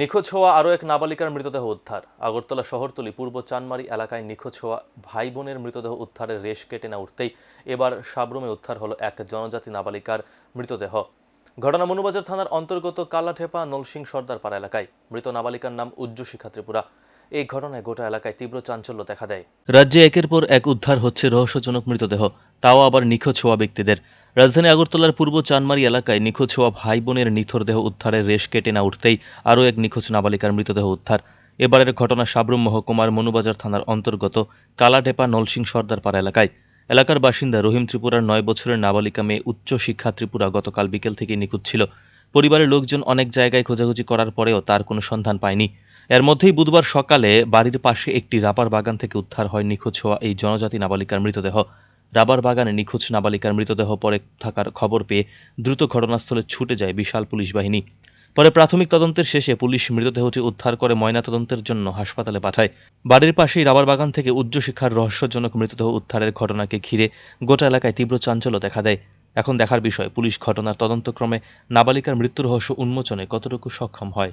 নিখোঁজ হওয়া আরও এক নাবালিকার মৃতদেহ উদ্ধার। আগরতলা শহরতলি পূর্ব চানমারি এলাকায় নিখোঁজ হওয়া ভাই বোনের মৃতদেহ উদ্ধারের রেশ কেটে না উঠতেই এবার সাবরুমে উদ্ধার হলো এক জনজাতি নাবালিকার মৃতদেহ। ঘটনা মনুবাজার থানার অন্তর্গত কালাঠেপা নলসিং সর্দার পাড়া এলাকায়। মৃত নাবালিকার নাম উজ্জ্বশিখা ত্রিপুরা এই ঘটনায় গোটা এলাকায় তীব্র চাঞ্চল্য দেখা দেয়। রাজ্যে একের পর এক উদ্ধার হচ্ছে রহস্যজনক মৃতদেহ। তাও আবার নিখোঁজ হওয়া ব্যক্তিদের। রাজধানী আগরতলার পূর্ব চানমারি এলাকায় নিখোঁজ হওয়া ভাই বোনের নিথর দেহ উদ্ধারের রেশ কেটে না উঠতেই আরও এক নিখোঁজ নাবালিকার মৃতদেহ উদ্ধার। এবারের ঘটনা সাবরুম মহকুমার মনুবাজার থানার অন্তর্গত কালাডেপা নলসিং সর্দারপাড়া এলাকায়। এলাকার বাসিন্দা রহিম ত্রিপুরার নয় বছরের নাবালিকা মেয়ে উচ্চ শিক্ষা ত্রিপুরা গতকাল বিকেল থেকে নিখোঁজ ছিল। পরিবারের লোকজন অনেক জায়গায় খোঁজাখুঁজি করার পরেও তার কোনো সন্ধান পায়নি। এর মধ্যেই বুধবার সকালে বাড়ির পাশে একটি রাবার বাগান থেকে উদ্ধার হয় নিখোঁজ হওয়া এই জনজাতি নাবালিকার মৃতদেহ। রাবার বাগানে নিখোঁজ নাবালিকার মৃতদেহ পরে থাকার খবর পেয়ে দ্রুত ঘটনাস্থলে ছুটে যায় বিশাল পুলিশ বাহিনী। পরে প্রাথমিক তদন্তের শেষে পুলিশ মৃতদেহটি উদ্ধার করে ময়নাতদন্তের জন্য হাসপাতালে পাঠায়। বাড়ির পাশেই রাবার বাগান থেকে উচ্চশিক্ষার রহস্যজনক মৃতদেহ উদ্ধারের ঘটনাকে ঘিরে গোটা এলাকায় তীব্র চাঞ্চল্য দেখা দেয়। এখন দেখার বিষয়, পুলিশ ঘটনার তদন্তক্রমে নাবালিকার মৃত্যুর রহস্য উন্মোচনে কতটুকু সক্ষম হয়?